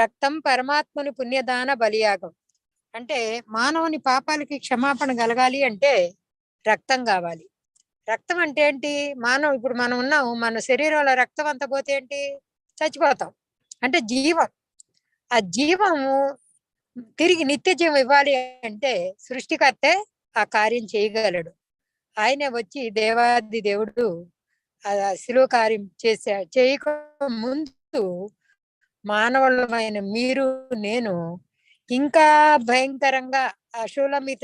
రక్తం పరమాత్మని పుణ్యదాన బలియాగం. అంటే మానవుని పాపాలకి క్షమాపణ కలగాలి అంటే రక్తం కావాలి. రక్తం అంటే ఏంటి? మానవ ఇప్పుడు మనం ఉన్నాం మన శరీరంలో రక్తం అంతా పోతే ఏంటి? చచ్చిపోతాం. అంటే జీవం. ఆ జీవము తిరిగి నిత్య జీవం ఇవ్వాలి అంటే సృష్టికర్తే ఆ కార్యం చేయగలడు. ఆయనే వచ్చి దేవాది దేవుడు ఆ శిలువ కార్యం చేసే చేయక ముందు మానవులమైన మీరు నేను ఇంకా భయంకరంగా ఆ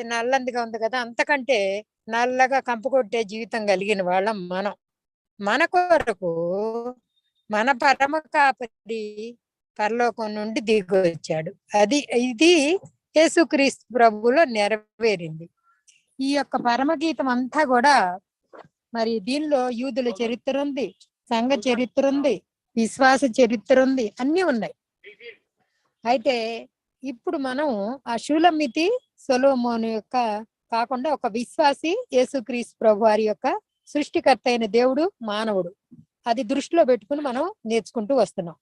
నల్లందిగా ఉంది కదా అంతకంటే నల్లగా కంపు కొట్టే జీవితం కలిగిన వాళ్ళం మనం. మన కొరకు మన పరమ కాపరి పరలోకం నుండి దిగి వచ్చాడు అది ఇది యేసుక్రీస్తు ప్రభువులో నెరవేరింది. ఈ యొక్క పరమగీతం అంతా కూడా మరి దీనిలో యూదుల చరిత్ర ఉంది సంఘ చరిత్ర ఉంది విశ్వాస చరిత్ర ఉంది అన్ని ఉన్నాయి. అయితే ఇప్పుడు మనం ఆ శూలమితి సొలోమోను యొక్క కాకుండా ఒక విశ్వాసి యేసుక్రీస్ ప్రభు వారి యొక్క సృష్టికర్త అయిన దేవుడు మానవుడు. అది దృష్టిలో పెట్టుకుని మనం నేర్చుకుంటూ వస్తున్నాం.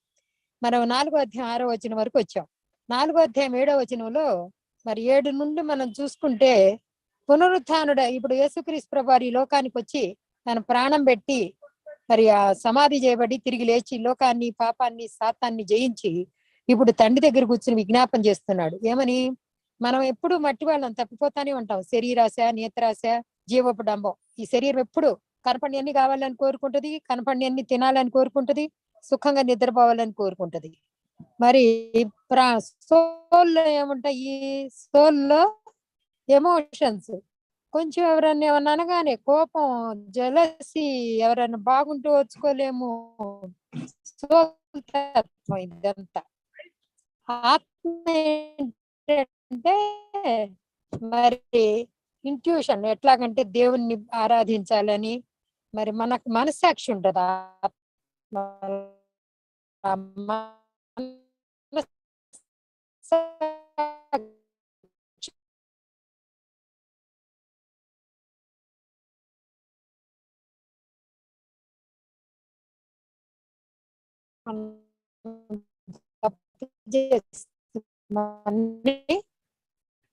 మనం నాలుగో అధ్యాయం ఆరో వచనం వరకు వచ్చాం. నాలుగో అధ్యాయం ఏడో వచనంలో మరి ఏడు నుండి మనం చూసుకుంటే పునరుత్నుడ ఇప్పుడు యేసుక్రీస్ ప్రభు వారి లోకానికి వచ్చి తన ప్రాణం పెట్టి మరి ఆ సమాధి చేయబడి తిరిగి లేచి లోకాన్ని పాపాన్ని శాతాన్ని జయించి ఇప్పుడు తండ్రి దగ్గర కూర్చుని విజ్ఞాపన చేస్తున్నాడు. ఏమని? మనం ఎప్పుడు మట్టి వాళ్ళం తప్పిపోతానే ఉంటాం. శరీరాశ నేత్రాశ జీవపు డంబం ఈ శరీరం ఎప్పుడు కనపడి అన్ని కావాలని కోరుకుంటది కనపడి అన్ని తినాలని కోరుకుంటది సుఖంగా నిద్రపోవాలని కోరుకుంటది. మరి ప్రా సోల్లో ఏముంటాయి? సోల్లో ఎమోషన్స్ కొంచెం ఎవరన్నా ఏమన్నా అనగానే కోపం జలసి ఎవరన్నా బాగుంటూ వచ్చుకోలేము సోల్ ఇదంతా ఆత్మ ఏంటంటే మరి ఇంట్యూషన్ ఎట్లాగంటే దేవుణ్ణి ఆరాధించాలని మరి మనకు మనస్సాక్షి ఉంటది ఆత్మ.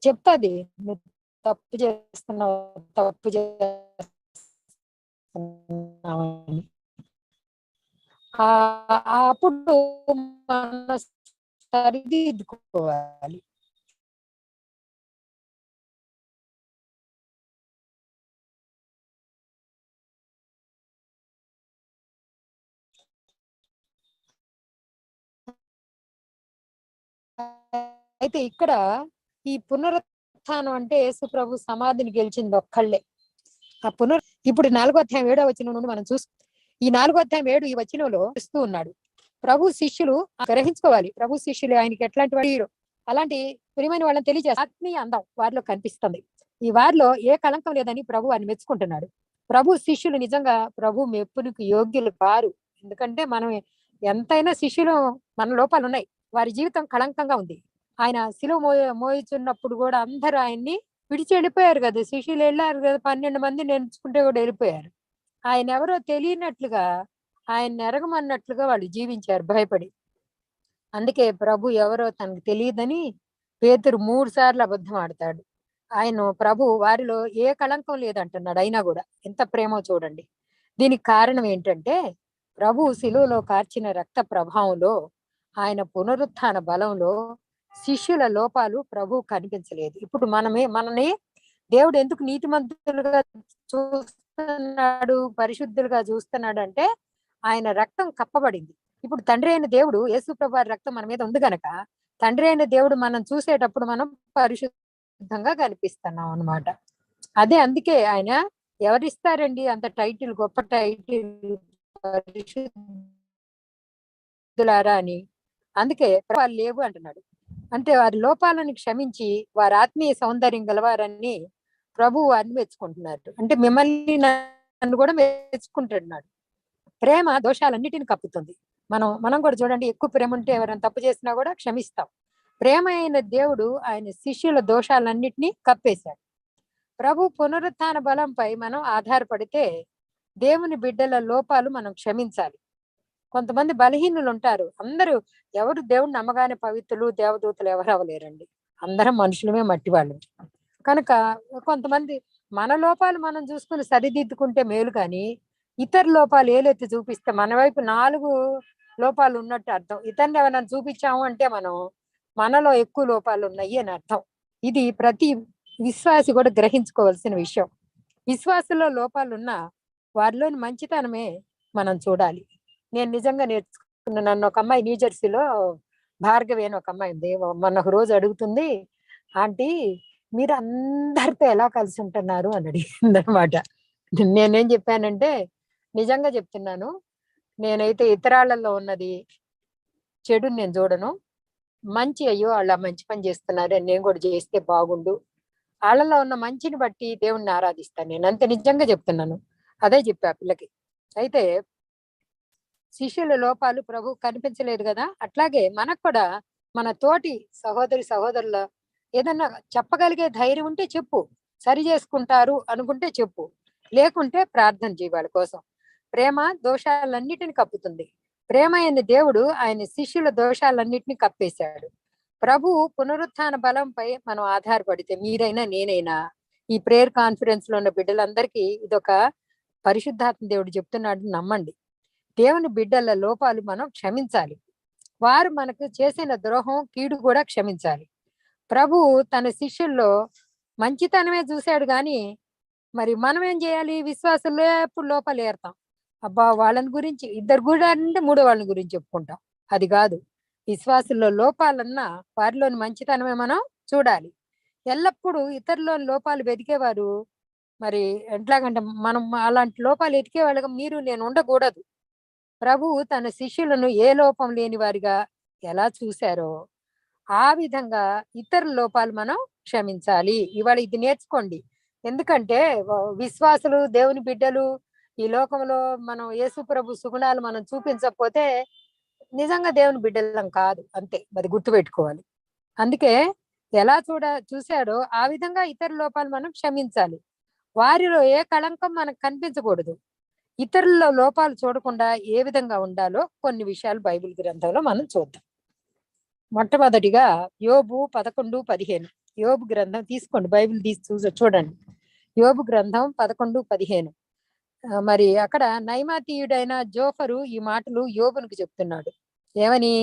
చెప్తాది. నువ్వు తప్పు చేస్తున్నావు తప్పు చేస్తున్నావు ఆ ఆ అప్పుడు మన సరిదిద్దుకోవాలి. అయితే ఇక్కడ ఈ పునరుత్థానం అంటే యేసు ప్రభు సమాధిని గెలిచింది ఒక్కళ్ళే. ఆ పునర్ ఇప్పుడు నాలుగో అధ్యాయం ఏడో వచ్చిన నుండి మనం చూసు ఈ నాలుగో అధ్యాయం ఏడు ఈ వచనంలో ఇస్తూ ఉన్నాడు. ప్రభు శిష్యులు గ్రహించుకోవాలి. ప్రభు శిష్యులు ఆయనకి ఎట్లాంటి వాడు అలాంటి ప్రియమైన వాళ్ళని తెలియజేసి ఆత్మీయ అందం వారిలో కనిపిస్తుంది. ఈ వారిలో ఏ కలంకం లేదని ప్రభు అని మెచ్చుకుంటున్నాడు. ప్రభు శిష్యులు నిజంగా ప్రభు మెప్పునికి యోగ్యులు కారు ఎందుకంటే మనం ఎంతైనా శిష్యులు మన లోపాలు ఉన్నాయి వారి జీవితం కళంకంగా ఉంది. ఆయన శిలువ మోయ మోయిచున్నప్పుడు కూడా అందరూ ఆయన్ని విడిచి వెళ్ళిపోయారు కదా. శిష్యులు వెళ్ళారు కదా. పన్నెండు మంది నేర్చుకుంటే కూడా వెళ్ళిపోయారు. ఆయన ఎవరో తెలియనట్లుగా ఆయన ఎరగమన్నట్లుగా వాళ్ళు జీవించారు భయపడి. అందుకే ప్రభు ఎవరో తనకు తెలియదని పేతురు మూడు సార్లు అబద్ధం ఆడతాడు. ఆయన ప్రభు వారిలో ఏ కళంకం లేదంటున్నాడు అయినా కూడా. ఎంత ప్రేమో చూడండి. దీనికి కారణం ఏంటంటే ప్రభు శిలువలో కార్చిన రక్త ప్రభావంలో ఆయన పునరుత్థాన బలంలో శిష్యుల లోపాలు ప్రభు కనిపించలేదు. ఇప్పుడు మనమే మనని దేవుడు ఎందుకు నీతిమంతులుగా చూస్తున్నాడు పరిశుద్ధులుగా చూస్తున్నాడు అంటే ఆయన రక్తం కప్పబడింది. ఇప్పుడు తండ్రి అయిన దేవుడు యేసు ప్రభు వారి రక్తం మన మీద ఉంది గనక తండ్రి అయిన దేవుడు మనం చూసేటప్పుడు మనం పరిశుద్ధంగా కనిపిస్తున్నాం అన్నమాట. అదే అందుకే ఆయన ఎవరిస్తారండి? అంత టైటిల్ గొప్ప టైటిల్ పరిశుద్ధులారా అని అందుకే వాళ్ళు లేవు అంటున్నాడు. అంటే వారి లోపాలను క్షమించి వారి ఆత్మీయ సౌందర్యం గలవారని ప్రభు వారిని మెచ్చుకుంటున్నారు అంటే మిమ్మల్ని నన్ను కూడా మెచ్చుకుంటున్నాడు. ప్రేమ దోషాలన్నిటిని కప్పుతుంది. మనం మనం కూడా చూడండి ఎక్కువ ప్రేమ ఉంటే ఎవరైనా తప్పు చేసినా కూడా క్షమిస్తాం. ప్రేమ అయిన దేవుడు ఆయన శిష్యుల దోషాలన్నిటినీ కప్పేశాడు. ప్రభు పునరుత్థాన బలంపై మనం ఆధారపడితే దేవుని బిడ్డల లోపాలు మనం క్షమించాలి. కొంతమంది బలహీనులు ఉంటారు అందరూ ఎవరు దేవుడు నమ్మగానే పవిత్రులు దేవదూతలు ఎవరు అవ్వలేరండి. అందరం మనుషులమే మట్టి వాళ్ళు కనుక కొంతమంది మన లోపాలు మనం చూసుకుని సరిదిద్దుకుంటే మేలు కానీ ఇతర లోపాలు ఏలెత్తి చూపిస్తే మన వైపు నాలుగు లోపాలు ఉన్నట్టు అర్థం. ఇతరుని ఎవరైనా చూపించాము అంటే మనం మనలో ఎక్కువ లోపాలు ఉన్నాయి అని అర్థం. ఇది ప్రతి విశ్వాసి కూడా గ్రహించుకోవాల్సిన విషయం. విశ్వాసంలో లోపాలు ఉన్నా వారిలోని మంచితనమే మనం చూడాలి. నేను నిజంగా నేర్చుకున్న నన్ను ఒక అమ్మాయి న్యూజెర్సీలో భార్గవి అని ఒక అమ్మాయి ఉంది. మొన్న ఒక రోజు అడుగుతుంది ఆంటీ మీరు అందరితో ఎలా కలిసి ఉంటున్నారు? అని అడిగింది అనమాట నేనేం చెప్పానంటే నిజంగా చెప్తున్నాను నేనైతే ఇతరాళ్ళల్లో ఉన్నది చెడు నేను చూడను. మంచి అయ్యో వాళ్ళ మంచి పని చేస్తున్నారు నేను కూడా చేస్తే బాగుండు. వాళ్ళలో ఉన్న మంచిని బట్టి దేవుణ్ణి ఆరాధిస్తాను నేను అంతే నిజంగా చెప్తున్నాను. అదే చెప్పా పిల్లకి. అయితే శిష్యుల లోపాలు ప్రభు కనిపించలేదు కదా? అట్లాగే మనకు కూడా మన తోటి సహోదరి సహోదరుల ఏదన్నా చెప్పగలిగే ధైర్యం ఉంటే చెప్పు. సరి చేసుకుంటారు అనుకుంటే చెప్పు. లేకుంటే ప్రార్థన చేయి వాళ్ళ కోసం. ప్రేమ దోషాలన్నిటిని కప్పుతుంది. ప్రేమ అయిన దేవుడు ఆయన శిష్యుల దోషాలన్నిటిని కప్పేశాడు. ప్రభు పునరుత్థాన బలంపై మనం ఆధారపడితే మీరైనా నేనైనా ఈ ప్రేయర్ కాన్ఫరెన్స్లో ఉన్న బిడ్డలందరికీ ఇదొక పరిశుద్ధాత్మ దేవుడు చెప్తున్నాడు నమ్మండి. దేవుని బిడ్డల లోపాలు మనం క్షమించాలి. వారు మనకు చేసిన ద్రోహం కీడు కూడా క్షమించాలి. ప్రభు తన శిష్యుల్లో మంచితనమే చూశాడు గాని మరి మనం ఏం చేయాలి? విశ్వాసంలో ఎప్పుడు లోపాలు ఏర్తాం. అబ్బా వాళ్ళని గురించి ఇద్దరు కూడా అంటే మూడో వాళ్ళని గురించి చెప్పుకుంటాం. అది కాదు. విశ్వాసంలో లోపాలన్నా వారిలోని మంచితనమే మనం చూడాలి. ఎల్లప్పుడూ ఇతరులోని లోపాలు వెతికేవారు మరి ఎట్లాగంటే మనం అలాంటి లోపాలు ఎతికే వాళ్ళగా మీరు నేను ఉండకూడదు. ప్రభువు తన శిష్యులను ఏ లోపం లేని వారిగా ఎలా చూశారో ఆ విధంగా ఇతర లోపాలు మనం క్షమించాలి. ఇవాళ ఇది నేర్చుకోండి. ఎందుకంటే విశ్వాసులు దేవుని బిడ్డలు ఈ లోకంలో మనం యేసు ప్రభు సుగుణాలు మనం చూపించకపోతే నిజంగా దేవుని బిడ్డలం కాదు. అంతే. అది గుర్తుపెట్టుకోవాలి. అందుకే ఎలా చూడ చూశాడో ఆ విధంగా ఇతర లోపాలు మనం క్షమించాలి. వారిలో ఏ కళంకం మనకు కనిపించకూడదు. ఇతరుల లోపాలు చూడకుండా ఏ విధంగా ఉండాలో కొన్ని విషయాలు బైబిల్ గ్రంథంలో మనం చూద్దాం. మొట్టమొదటిగా యోబు పదకొండు పదిహేను. యోబు గ్రంథం తీసుకోండి బైబిల్ తీసి చూ చూడండి. యోబు గ్రంథం పదకొండు పదిహేను. మరి అక్కడ నైమాతీయుడైన జోఫరు ఈ మాటలు యోబునికి చెప్తున్నాడు. ఏమని?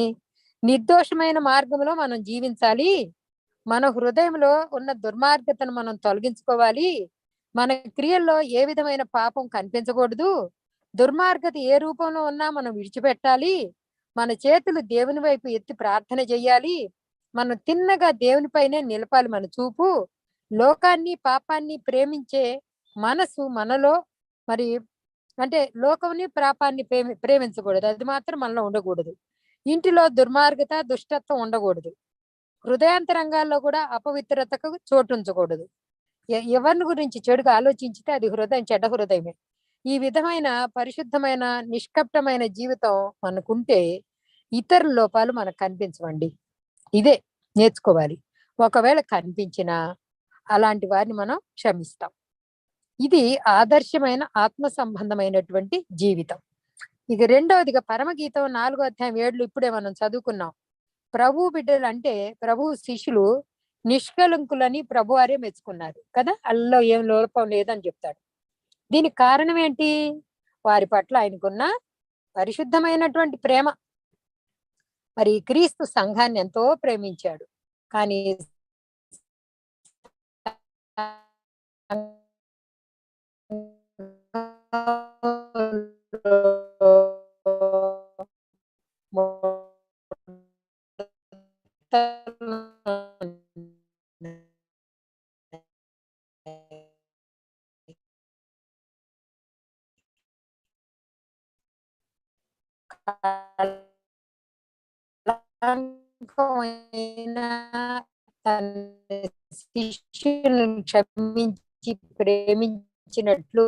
నిర్దోషమైన మార్గంలో మనం జీవించాలి. మన హృదయంలో ఉన్న దుర్మార్గతను మనం తొలగించుకోవాలి. మన క్రియల్లో ఏ విధమైన పాపం కనిపించకూడదు. దుర్మార్గత ఏ రూపంలో ఉన్నా మనం విడిచిపెట్టాలి. మన చేతులు దేవుని వైపు ఎత్తి ప్రార్థన చేయాలి. మనం తిన్నగా దేవునిపైనే నిలపాలి మన చూపు. లోకాన్ని పాపాన్ని ప్రేమించే మనసు మనలో మరి అంటే లోకంని పాపాన్ని ప్రేమి ప్రేమించకూడదు. అది మాత్రం మనలో ఉండకూడదు. ఇంటిలో దుర్మార్గత దుష్టత్వం ఉండకూడదు. హృదయాంతరంగాల్లో కూడా అపవిత్రతకు చోటు ఉంచకూడదు ఎవరిని గురించి చెడుగా ఆలోచించితే అది హృదయం చెడ్డ హృదయమే. ఈ విధమైన పరిశుద్ధమైన నిష్కప్టమైన జీవితం మనకుంటే ఇతర లోపాలు మనకు కనిపించవండి. ఇదే నేర్చుకోవాలి. ఒకవేళ కనిపించినా అలాంటి వారిని మనం క్షమిస్తాం. ఇది ఆదర్శమైన ఆత్మ సంబంధమైనటువంటి జీవితం. ఇక రెండవదిగా పరమగీతం నాలుగో అధ్యాయం ఏడులు ఇప్పుడే మనం చదువుకున్నాం. ప్రభు బిడ్డలు అంటే ప్రభు శిష్యులు నిష్కలంకులని ప్రభువారే మెచ్చుకున్నారు కదా? అల్లో ఏం లోపం లేదని చెప్తాడు. దీనికి కారణం ఏంటి? వారి పట్ల ఆయనకున్న పరిశుద్ధమైనటువంటి ప్రేమ. మరి క్రీస్తు సంఘాన్ని ఎంతో ప్రేమించాడు. కానీ శిష్యులను క్షమించి ప్రేమించినట్లు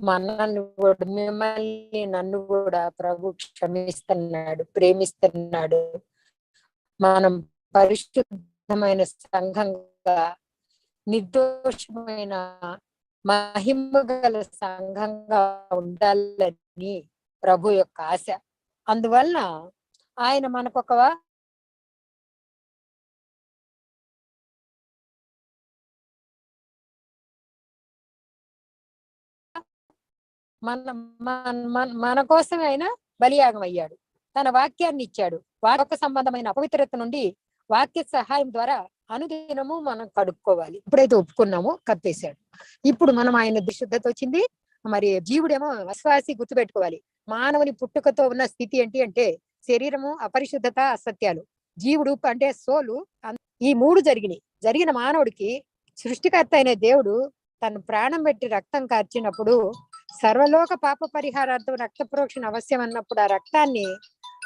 మనల్ని కూడా మిమ్మల్ని నన్ను కూడా ప్రభు క్షమిస్తున్నాడు ప్రేమిస్తున్నాడు. మనం పరిశుద్ధమైన సంఘంగా నిర్దోషమైన మహిమ గల సంఘంగా ఉండాలని ప్రభు యొక్క ఆశ. అందువలన ఆయన మనకొక మన మన- మన- కోసం ఆయన బలియాగం అయ్యాడు తన వాక్యాన్ని ఇచ్చాడు వాక్య సంబంధమైన అపవిత్రత నుండి వాక్య సహాయం ద్వారా అనుదినము మనం కడుక్కోవాలి. ఇప్పుడైతే ఒప్పుకున్నామో కప్పేశాడు. ఇప్పుడు మనం ఆయన దుశుద్ధత వచ్చింది. మరి జీవుడేమో విశ్వాసి గుర్తుపెట్టుకోవాలి. మానవుని పుట్టుకతో ఉన్న స్థితి ఏంటి అంటే శరీరము అపరిశుద్ధత అసత్యాలు. జీవుడు అంటే సోలు ఈ మూడు జరిగినాయి. జరిగిన మానవుడికి సృష్టికర్త అయిన దేవుడు తను ప్రాణం పెట్టి రక్తం కార్చినప్పుడు సర్వలోక పాప పరిహారార్థం రక్త ప్రోక్షణ అవశ్యం అన్నప్పుడు ఆ రక్తాన్ని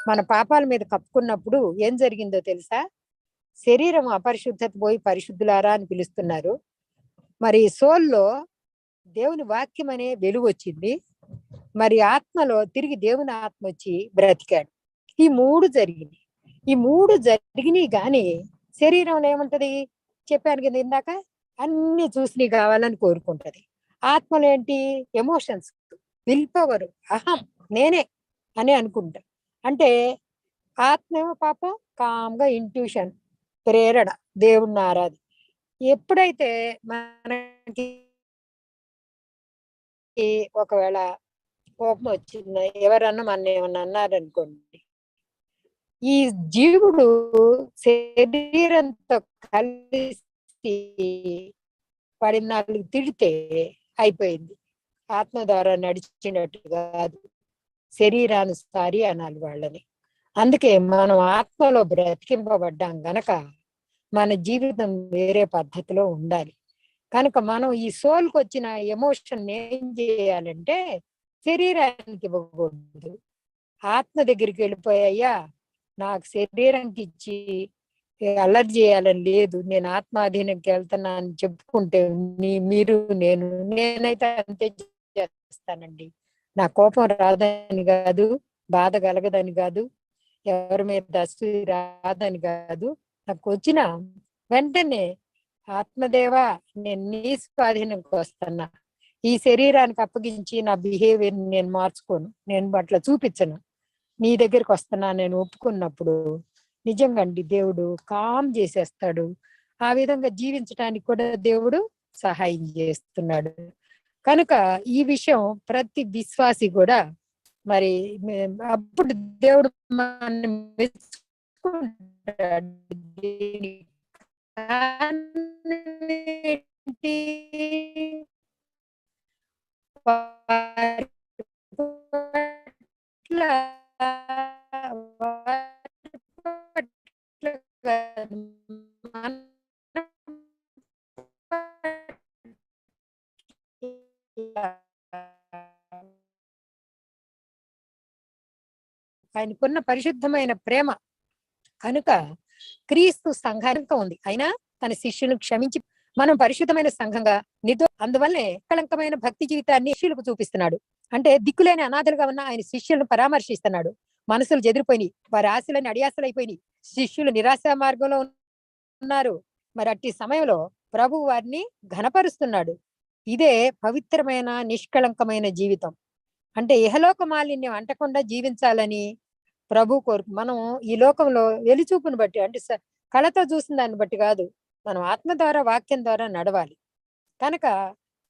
మన పాపాల మీద కప్పుకున్నప్పుడు ఏం జరిగిందో తెలుసా? శరీరం అపరిశుద్ధత పోయి పరిశుద్ధులారా అని పిలుస్తున్నారు. మరి సోల్లో దేవుని వాక్యం అనే వెలుగు వచ్చింది. మరి ఆత్మలో తిరిగి దేవుని ఆత్మ వచ్చి బ్రతికాడు. ఈ మూడు జరిగినాయి. ఈ మూడు జరిగినాయి కానీ శరీరంలో ఏముంటది? చెప్పాను కదా ఇందాక అన్ని చూసి కావాలని కోరుకుంటది. ఆత్మలో ఏంటి? ఎమోషన్స్ విల్ పవర్ అహం నేనే అని అనుకుంటా. అంటే ఆత్మ ఏమో పాపం? కామ్గా ఇంట్యూషన్ ప్రేరణ దేవుణ్ణి ఆరాధి ఎప్పుడైతే మనకి ఒకవేళ కోపం వచ్చింది? ఎవరన్నా మన ఏమన్నా అన్నారనుకోండి. ఈ జీవుడు శరీరంతో కలిసి పడి నాలుగు తిడితే అయిపోయింది. ఆత్మ ద్వారా నడిచినట్టు కాదు. శరీరానుసారి అనాలి వాళ్ళని. అందుకే మనం ఆత్మలో బ్రతికింపబడ్డాం గనక మన జీవితం వేరే పద్ధతిలో ఉండాలి. కనుక మనం ఈ సోల్కి వచ్చిన ఎమోషన్ ఏం చేయాలంటే శరీరానికి ఇవ్వకూడదు. ఆత్మ దగ్గరికి వెళ్ళిపోయాయ్యా నాకు శరీరానికి ఇచ్చి అల్లరి చేయాలని లేదు. నేను ఆత్మాధీనంకి వెళ్తున్నా అని చెప్పుకుంటే మీరు నేను నేనైతే అంతే చేస్తానండి. నా కోపం రాదని కాదు బాధ కలగదని కాదు ఎవరి మీద దస్తు రాదని కాదు. నాకు వచ్చిన వెంటనే ఆత్మదేవా నేను నీ స్వాధీనంకి వస్తున్నా. ఈ శరీరానికి అప్పగించి నా బిహేవియర్ నేను మార్చుకోను. నేను అట్లా చూపించను. నీ దగ్గరికి వస్తున్నా నేను ఒప్పుకున్నప్పుడు నిజంగా అండి దేవుడు కామ్ చేసేస్తాడు. ఆ విధంగా జీవించడానికి కూడా దేవుడు సహాయం చేస్తున్నాడు. కనుక ఈ విషయం ప్రతి విశ్వాసి కూడా మరి అప్పుడు దేవుడు ఆయనకున్న పరిశుద్ధమైన ప్రేమ. కనుక క్రీస్తు సంఘంతో ఉంది. అయినా తన శిష్యులను క్షమించి మనం పరిశుద్ధమైన సంఘంగా నిధు అందువల్లే కళంకమైన భక్తి జీవితాన్ని శిష్యులకు చూపిస్తున్నాడు. అంటే దిక్కులేని అనాథలుగా ఉన్న ఆయన శిష్యులను పరామర్శిస్తున్నాడు. మనసులు చెదిరిపోయినాయి. వారి ఆశలని అడియాసలైపోయినాయి. శిష్యులు నిరాశ మార్గంలో ఉన్నారు. మరి అట్టి సమయంలో ప్రభు వారిని ఘనపరుస్తున్నాడు. ఇదే పవిత్రమైన నిష్కళంకమైన జీవితం. అంటే ఇహలోక మాలిన్యం అంటకుండా జీవించాలని ప్రభు కోరుకు మనం ఈ లోకంలో వెలిచూపును బట్టి అంటే కళతో చూసిన దాన్ని బట్టి కాదు. మనం ఆత్మ ద్వారా వాక్యం ద్వారా నడవాలి. కనుక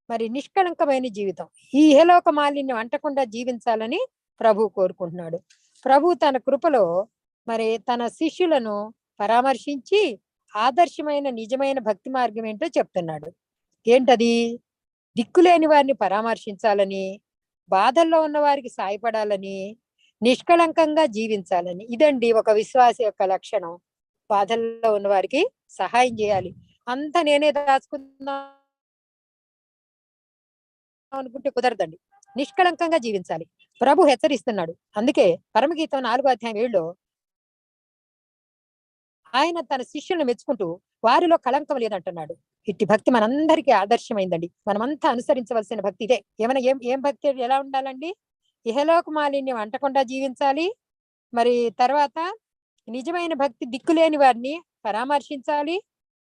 మరి నిష్కళంకమైన జీవితం. ఈ ఇహలోక మాలిన్యం అంటకుండా జీవించాలని ప్రభు కోరుకుంటున్నాడు. ప్రభు తన కృపలో మరి తన శిష్యులను పరామర్శించి ఆదర్శమైన నిజమైన భక్తి మార్గం ఏంటో చెప్తున్నాడు. ఏంటది? దిక్కులేని వారిని పరామర్శించాలని బాధల్లో ఉన్న వారికి సాయపడాలని నిష్కళంకంగా జీవించాలని. ఇదండి ఒక విశ్వాస యొక్క లక్షణం. బాధల్లో ఉన్న వారికి సహాయం చేయాలి. అంత నేనే దాచుకున్నా అనుకుంటే కుదరదండి. నిష్కళంకంగా జీవించాలి. ప్రభు హెచ్చరిస్తున్నాడు. అందుకే పరమగీతం నాలుగో అధ్యాయం ఏడులో ఆయన తన శిష్యులను మెచ్చుకుంటూ వారిలో కళంకం లేదంటున్నాడు. ఇట్టి భక్తి మనందరికీ ఆదర్శమైందండి. మనమంతా అనుసరించవలసిన భక్తి ఇదే. ఏమైనా ఏం ఏం భక్తి ఎలా ఉండాలండి? ఇహలోక మాలిన్యం అంటకుండా జీవించాలి. మరి తర్వాత నిజమైన భక్తి దిక్కులేని వారిని పరామర్శించాలి.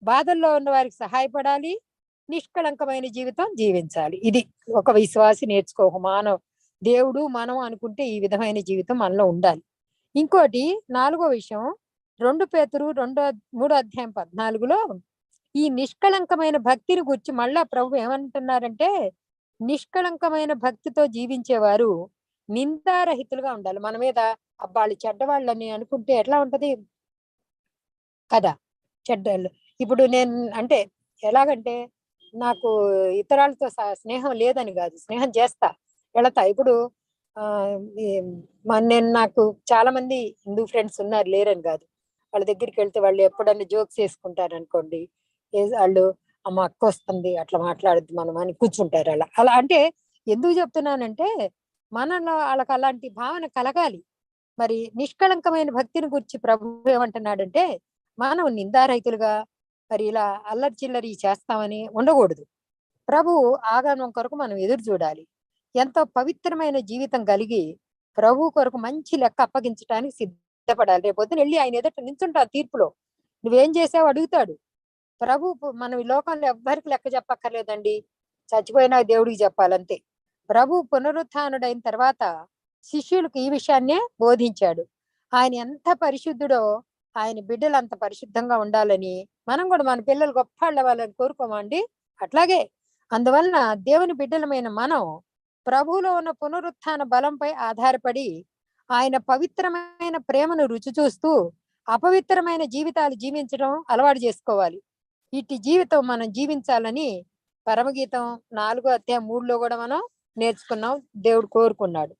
బాధల్లో ఉన్న వారికి సహాయపడాలి. నిష్కళంకమైన జీవితం జీవించాలి. ఇది ఒక విశ్వాసి నేర్చుకో ఒక మానవ దేవుడు మనం అనుకుంటే ఈ విధమైన జీవితం మనలో ఉండాలి. ఇంకోటి నాలుగో విషయం రెండు పేతురు రెండో మూడో అధ్యాయం పద్నాలుగులో ఈ నిష్కళంకమైన భక్తిని గురించి మళ్ళా ప్రభు ఏమంటున్నారంటే నిష్కళంకమైన భక్తితో జీవించేవారు నిందారహితులుగా ఉండాలి. మన మీద అబ్బాళ్ళు చెడ్డవాళ్ళని అనుకుంటే ఎట్లా ఉంటది? కదా చెడ్డలు ఇప్పుడు నేను అంటే ఎలాగంటే నాకు ఇతరాలతో స్నేహం లేదని కాదు స్నేహం చేస్తా వెళతా. ఇప్పుడు ఆ నేను నాకు చాలా మంది హిందూ ఫ్రెండ్స్ ఉన్నారు లేరని కాదు. వాళ్ళ దగ్గరికి వెళ్తే వాళ్ళు ఎప్పుడన్నా జోక్స్ వేసుకుంటారు అనుకోండి. ఏ- వాళ్ళు అమ్మ అక్క వస్తుంది అట్లా మాట్లాడద్దు మనం అని కూర్చుంటారు అలా. అలా అంటే ఎందుకు చెప్తున్నానంటే మనలో వాళ్ళకి అలాంటి భావన కలగాలి. మరి నిష్కళంకమైన భక్తిని గురించి ప్రభు ఏమంటున్నాడంటే మనం నిందారహితులుగా మరి ఇలా అల్లరి చిల్లరి చేస్తామని ఉండకూడదు. ప్రభు ఆగమనం కొరకు మనం ఎదురు చూడాలి. ఎంతో పవిత్రమైన జీవితం కలిగి ప్రభు కొరకు మంచి లెక్క అప్పగించడానికి సిద్ధపడాలి. రేపు వెళ్ళి ఆయన ఎదుట నించుంటా తీర్పులో. నువ్వేం చేసావు అడుగుతాడు. ప్రభు మనం ఈ లోకంలో ఎవ్వరికి లెక్క చెప్పక్కర్లేదండి. చచ్చిపోయినా దేవుడికి చెప్పాలంతే. ప్రభు పునరుత్డైన తర్వాత శిష్యులకు ఈ విషయాన్నే బోధించాడు. ఆయన ఎంత పరిశుద్ధుడో ఆయన బిడ్డలు అంత పరిశుద్ధంగా ఉండాలని మనం కూడా మన పిల్లలు గొప్ప వాళ్ళని కోరుకోమండి. అట్లాగే అందువలన దేవుని బిడ్డలమైన మనం ప్రభువులో ఉన్న పునరుత్న బలంపై ఆధారపడి ఆయన పవిత్రమైన ప్రేమను రుచి చూస్తూ అపవిత్రమైన జీవితాలు జీవించడం అలవాటు చేసుకోవాలి. ఇట్టి జీవితం మనం జీవించాలని పరమగీతం నాలుగో అధ్యాయం మూడులో కూడా మనం నేర్చుకున్నాం దేవుడు కోరుకున్నాడు.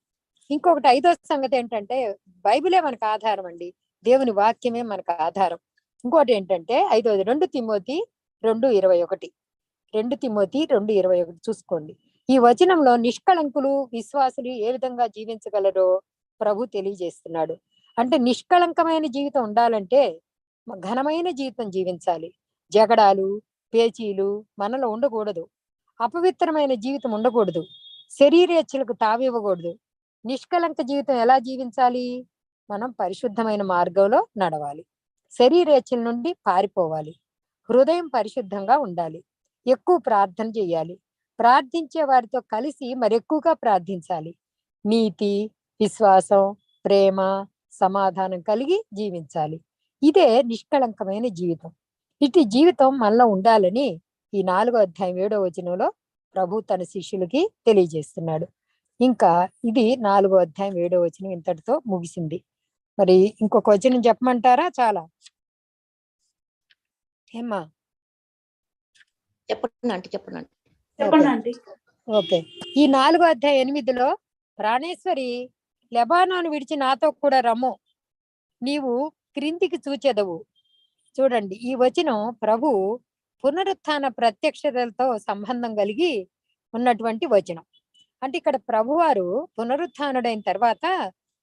ఇంకొకటి ఐదో సంగతి ఏంటంటే బైబిలే మనకు ఆధారం అండి. దేవుని వాక్యమే మనకు ఆధారం. ఇంకోటి ఏంటంటే ఐదోది రెండు తిమోతి రెండు ఇరవై ఒకటి. రెండు తిమోతి రెండు ఇరవై ఒకటి చూసుకోండి. ఈ వచనంలో నిష్కళంకులు విశ్వాసులు ఏ విధంగా జీవించగలరో ప్రభు తెలియజేస్తున్నాడు. అంటే నిష్కళంకమైన జీవితం ఉండాలంటే ఘనమైన జీవితం జీవించాలి. జగడాలు పేచీలు మనలో ఉండకూడదు. అపవిత్రమైన జీవితం ఉండకూడదు. శరీరేచ్ఛలకు తావివ్వకూడదు. నిష్కలంక జీవితం ఎలా జీవించాలి? మనం పరిశుద్ధమైన మార్గంలో నడవాలి. శరీరేచ్ఛల నుండి పారిపోవాలి. హృదయం పరిశుద్ధంగా ఉండాలి. ఎక్కువ ప్రార్థన చేయాలి. ప్రార్థించే వారితో కలిసి మరెక్కువగా ప్రార్థించాలి. నీతి విశ్వాసం ప్రేమ సమాధానం కలిగి జీవించాలి. ఇదే నిష్కళంకమైన జీవితం. ఇటు జీవితం మనలో ఉండాలని ఈ నాలుగో అధ్యాయం ఏడో వచనంలో ప్రభు తన శిష్యులకి తెలియజేస్తున్నాడు. ఇంకా ఇది నాలుగో అధ్యాయం ఏడో వచనం ఇంతటితో ముగిసింది. మరి ఇంకొక వచనం చెప్పమంటారా? చాలా. ఏమ్మా చెప్పండి ఆంటీ చెప్పండి ఓకే. ఈ నాలుగో అధ్యాయం ఎనిమిదిలో ప్రాణేశ్వరి లెబానాను విడిచి నాతో కూడా రమ్ము. నీవు క్రిందికి చూచెదవు. చూడండి ఈ వచనం ప్రభు పునరుత్థాన ప్రత్యక్షతలతో సంబంధం కలిగి ఉన్నటువంటి వచనం. అంటే ఇక్కడ ప్రభువారు పునరుత్థానుడైన తర్వాత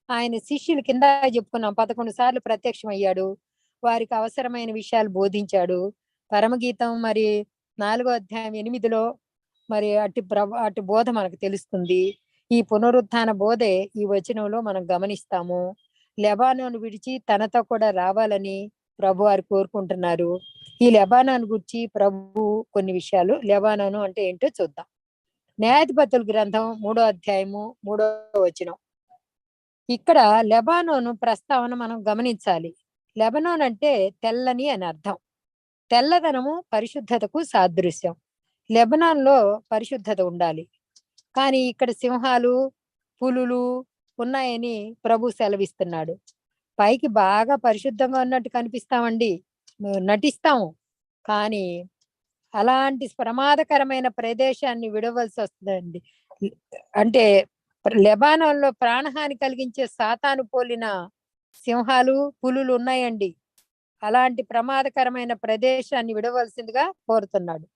ఆయన శిష్యుల కింద చెప్పుకున్నాం. పదకొండు సార్లు ప్రత్యక్షమయ్యాడు. వారికి అవసరమైన విషయాలు బోధించాడు. పరమగీతం మరి నాలుగో అధ్యాయం ఎనిమిదిలో మరి అటు ప్రభు అటు బోధ మనకు తెలుస్తుంది. ఈ పునరుత్థాన బోధే ఈ వచనంలో మనం గమనిస్తాము. లెబానోను విడిచి తనతో కూడా రావాలని ప్రభువారు కోరుకుంటున్నారు. ఈ లెబానాన్ గురించి ప్రభు కొన్ని విషయాలు. లెబానాను అంటే ఏంటో చూద్దాం. న్యాయాధిపతుల గ్రంథం మూడో అధ్యాయము మూడో వచనం. ఇక్కడ లెబానోను ప్రస్తావన మనం గమనించాలి. లెబనాన్ అంటే తెల్లని అని అర్థం. తెల్లదనము పరిశుద్ధతకు సాదృశ్యం. లెబనాన్లో పరిశుద్ధత ఉండాలి. కానీ ఇక్కడ సింహాలు పులులు ఉన్నాయని ప్రభు సెలవిస్తున్నాడు. పైకి బాగా పరిశుద్ధంగా ఉన్నట్టు కనిపిస్తామండి. నటిస్తాము. కానీ అలాంటి ప్రమాదకరమైన ప్రదేశాన్ని విడవలసి వస్తుందండి. అంటే లెబానాన్లో ప్రాణహాని కలిగించే సాతాను పోలిన సింహాలు పులులు ఉన్నాయండి. అలాంటి ప్రమాదకరమైన ప్రదేశాన్ని విడవలసిందిగా కోరుతున్నాడు.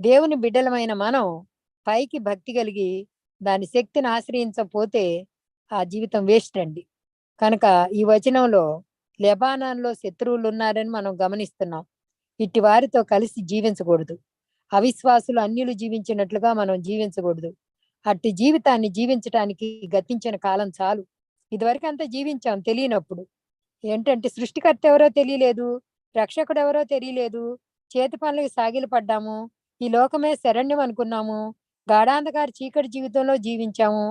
దేవుని బిడ్డలమైన మనం పైకి భక్తి కలిగి దాని శక్తిని ఆశ్రయించకపోతే ఆ జీవితం వేస్ట్ అండి. కనుక ఈ వచనంలో లెబానాన్లో శత్రువులు ఉన్నారని మనం గమనిస్తున్నాం. ఇట్టి వారితో కలిసి జీవించకూడదు. అవిశ్వాసులు అన్యులు జీవించినట్లుగా మనం జీవించకూడదు. అట్టి జీవితాన్ని జీవించటానికి గతించిన కాలం చాలు. ఇదివరకు అంతా జీవించాం తెలియనప్పుడు. ఏంటంటే సృష్టికర్త ఎవరో తెలియలేదు రక్షకుడు ఎవరో తెలియలేదు చేతి పనులకు సాగిలు పడ్డాము ఈ లోకమే శరణ్యం అనుకున్నాము గాఢాంధకార చీకటి జీవితంలో జీవించాము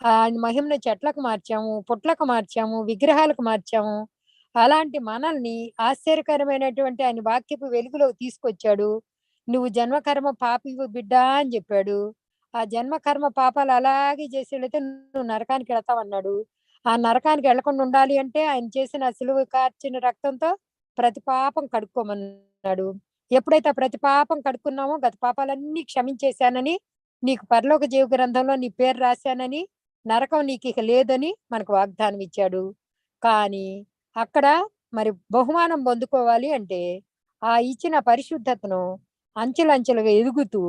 ఆయన మహిమను చెట్లకు మార్చాము పుట్లకు మార్చాము విగ్రహాలకు మార్చాము అలాంటి మనల్ని ఆశ్చర్యకరమైనటువంటి ఆయన వాక్యపు వెలుగులో తీసుకొచ్చాడు. నువ్వు జన్మకర్మ పాపివు బిడ్డ అని చెప్పాడు. ఆ జన్మ కర్మ పాపాలు అలాగే చేసి వెళితే నువ్వు నరకానికి వెళతావు అన్నాడు ఆ నరకానికి వెళ్ళకుండా ఉండాలి అంటే ఆయన చేసిన ఆ కార్చిన రక్తంతో ప్రతి పాపం కడుక్కోమన్నాడు. ఎప్పుడైతే ఆ ప్రతి పాపం కడుక్కున్నామో గత పాపాలన్నీ క్షమించేశానని నీకు పరలోక జీవ గ్రంథంలో నీ పేరు రాశానని నరకం నీకు ఇక లేదని మనకు వాగ్దానం ఇచ్చాడు. కానీ అక్కడ మరి బహుమానం పొందుకోవాలి అంటే ఆ ఇచ్చిన పరిశుద్ధతను అంచెలంచెలుగా ఎదుగుతూ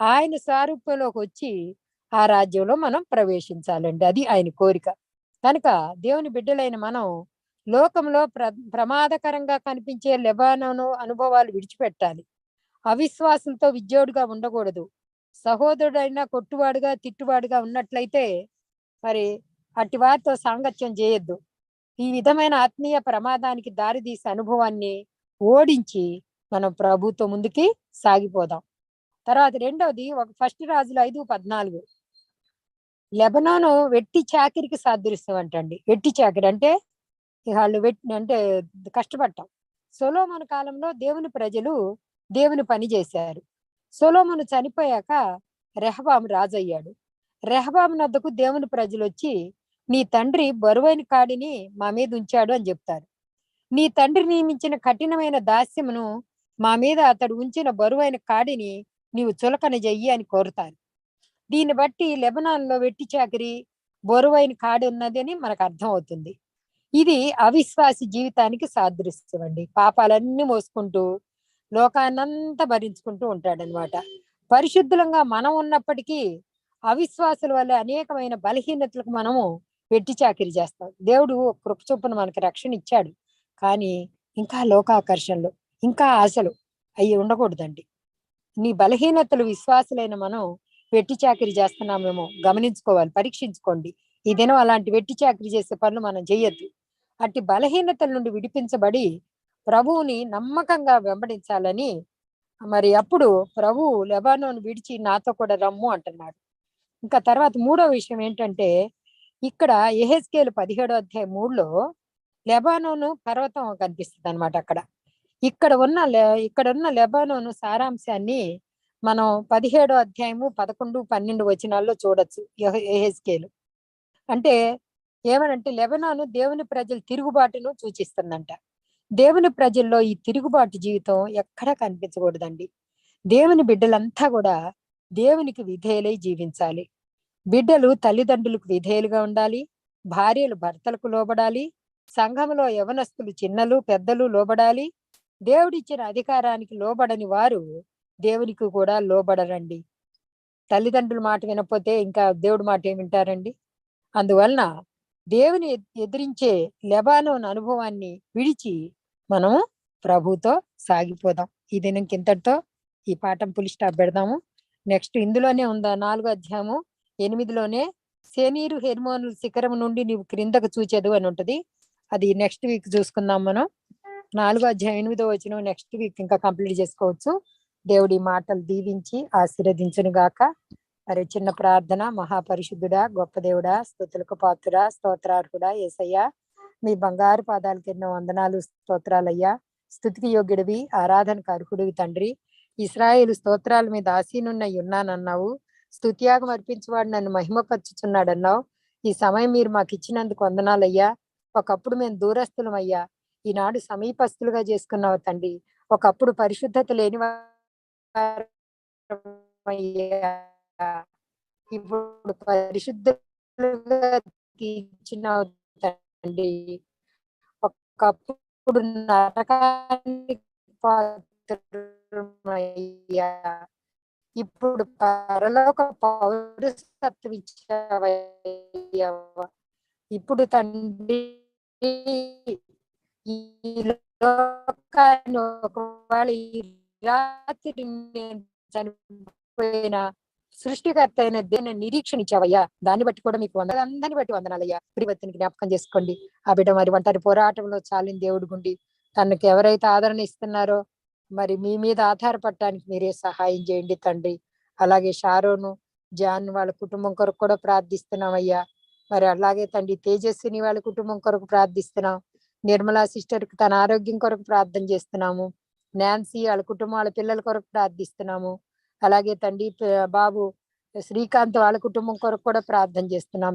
ఆయన సారూప్యంలోకి వచ్చి ఆ రాజ్యంలో మనం ప్రవేశించాలండి. అది ఆయన కోరిక. కనుక దేవుని బిడ్డలైన మనం లోకంలో ప్ర ప్రమాదకరంగా కనిపించే లెబానోను అనుభవాలు విడిచిపెట్టాలి. అవిశ్వాసంతో విద్యోడుగా ఉండకూడదు. సహోదరుడైనా కొట్టువాడుగా తిట్టువాడుగా ఉన్నట్లయితే మరి అట్టి వారితో సాంగత్యం చేయొద్దు. ఈ విధమైన ఆత్మీయ ప్రమాదానికి దారితీసే అనుభవాన్ని ఓడించి మనం ప్రభుత్వం ముందుకి సాగిపోదాం. తర్వాత రెండవది ఒక ఫస్ట్ రాజులు ఐదు పద్నాలుగు. లెబనాను వెట్టి చాకిరికి సాదృశ్యం అంటండి వెట్టి చాకిరి అంటే వాళ్ళు వెట్టి అంటే కష్టపడటం సొలోమన్ కాలంలో దేవుని ప్రజలు దేవుని పని చేశారు. సొలోమను చనిపోయాక రెహబాము రాజయ్యాడు. రెహబాం నద్దకు దేవుని ప్రజలు వచ్చి నీ తండ్రి బరువైన కాడిని మా మీద ఉంచాడు అని చెప్తారు. నీ తండ్రి నియమించిన కఠినమైన దాస్యమును మా మీద అతడు ఉంచిన బరువైన కాడిని నీవు చులకన చెయ్యి అని కోరుతారు. దీన్ని బట్టి లెబనాన్లో వెట్టి చాకరి బరువైన కాడి ఉన్నది అని మనకు అర్థం అవుతుంది ఇది అవిశ్వాసి జీవితానికి సాదృశ్యం అండి పాపాలన్నీ మోసుకుంటూ లోకాన్నంతా భరించుకుంటూ ఉంటాడనమాట పరిశుద్ధులంగా మనం ఉన్నప్పటికీ అవిశ్వాసుల వల్ల అనేకమైన బలహీనతలకు మనము వెట్టి చాకిరి చేస్తాం. దేవుడు కృప చొప్పున మనకి రక్షణ ఇచ్చాడు. కానీ ఇంకా లోకాకర్షణలు ఇంకా ఆశలు అవి ఉండకూడదండి. నీ బలహీనతలు విశ్వాసులైన మనం వెట్టి చాకిరి చేస్తున్నామేమో గమనించుకోవాలి పరీక్షించుకోండి. ఈ దినం అలాంటి వెట్టి చాకిరి చేసే పనులు మనం చేయొద్దు. అట్టి బలహీనతల నుండి విడిపించబడి ప్రభువుని నమ్మకంగా వెంబడించాలని మరి అప్పుడు ప్రభు లెబానోను విడిచి నాతో కూడా రమ్ము అంటున్నాడు. ఇంకా తర్వాత మూడో విషయం ఏంటంటే ఇక్కడ ఎహెస్కేలు పదిహేడో అధ్యాయం మూడులో లెబానోను పర్వతం కనిపిస్తుంది అనమాట అక్కడ. ఇక్కడ ఉన్న లె- ఇక్కడ ఉన్న లెబానోను సారాంశాన్ని మనం పదిహేడో అధ్యాయము పదకొండు పన్నెండు వచనాల్లో చూడొచ్చు ఎహెస్కేలు అంటే ఏమనంటే లెబనాను దేవుని ప్రజల తిరుగుబాటును సూచిస్తుందంట. దేవుని ప్రజల్లో ఈ తిరుగుబాటు జీవితం ఎక్కడా కనిపించకూడదండి. దేవుని బిడ్డలంతా కూడా దేవునికి విధేయులై జీవించాలి. బిడ్డలు తల్లిదండ్రులకు విధేయులుగా ఉండాలి భార్యలు భర్తలకు లోబడాలి సంఘంలో యవనస్తులు చిన్నలు పెద్దలు లోబడాలి. దేవుడిచ్చిన అధికారానికి లోబడని వారు దేవునికి కూడా లోబడరండి. తల్లిదండ్రుల మాట వినకపోతే ఇంకా దేవుడి మాట ఏమి వింటారండి? అందువలన దేవుని ఎదిరించే లెబానోన్ అనుభవాన్ని విడిచి మనము ప్రభుతో సాగిపోదాం. ఈ దినం కింతటితో ఈ పాఠం పులి స్టాప్ పెడదాము. నెక్స్ట్ ఇందులోనే ఉందా నాలుగో అధ్యాయము? ఎనిమిదిలోనే శనీరు హెర్మోనుల శిఖరం నుండి నీవు క్రిందకు చూచేదు అని ఉంటది. అది నెక్స్ట్ వీక్ చూసుకుందాం మనం. నాలుగో అధ్యాయం ఎనిమిదో వచ్చిన నెక్స్ట్ వీక్ ఇంకా కంప్లీట్ చేసుకోవచ్చు. దేవుడి మాటలు దీవించి ఆశీర్వదించును గాక మరి చిన్న ప్రార్థన మహాపరిశుద్ధుడా గొప్ప దేవుడా స్థుతులకు పాత్రుడా స్తోత్రార్హుడా ఏసయ్యా. మీ బంగారు పాదాలకి ఎన్నో వందనాలు స్తోత్రాలయ్యా. స్థుతికి యోగ్యుడివి ఆరాధనకు అర్హుడివి తండ్రి. ఇస్రాయేల్ స్తోత్రాల మీద ఆసీనున్నై ఉన్నానన్నావు. స్థుతియాగం అర్పించేవాడు నన్ను మహిమపరచుచున్నాడన్నావు. ఈ సమయం మీరు మాకు ఇచ్చినందుకు వందనాలయ్యా. ఒకప్పుడు మేము దూరస్తులం అయ్యా ఈనాడు సమీపస్తులుగా చేసుకున్నావు తండ్రి. ఒకప్పుడు పరిశుద్ధత లేని ఇప్పుడు పరిశుద్ధులుగా తీర్చినావు తండ్రి. ఒకప్పుడు నరకానికి పాత్రులమయ్యా. ఇప్పుడు పరలోక పౌరసత్వం ఇచ్చావయ్యా ఇప్పుడు తండ్రి ఈ లోకాన్ని ఒకవేళ ఈ రాత్రి చనిపోయిన సృష్టికర్త అయిన దేని నిరీక్షణ ఇచ్చావయ్యా దాన్ని బట్టి కూడా మీకు వంద అందరిని బట్టి వందనాలయ్యా. ప్రియవతిని జ్ఞాపకం చేసుకోండి. ఆ బిడ్డ మరి ఒంటరి పోరాటంలో చాలిన దేవుడు గుండి. తనకు ఎవరైతే ఆదరణ ఇస్తున్నారో మరి మీ మీద ఆధారపడటానికి మీరే సహాయం చేయండి తండ్రి. అలాగే షారోను జాన్ వాళ్ళ కుటుంబం కొరకు కూడా ప్రార్థిస్తున్నాం అయ్యా మరి అలాగే తండ్రి తేజస్విని వాళ్ళ కుటుంబం కొరకు ప్రార్థిస్తున్నాం. నిర్మలా సిస్టర్కి తన ఆరోగ్యం కొరకు ప్రార్థన చేస్తున్నాము. నాన్సీ వాళ్ళ కుటుంబం వాళ్ళ పిల్లల కొరకు ప్రార్థిస్తున్నాము. అలాగే తండ్రి బాబు శ్రీకాంత్ వాళ్ళ కుటుంబం కొరకు కూడా ప్రార్థన చేస్తున్నాం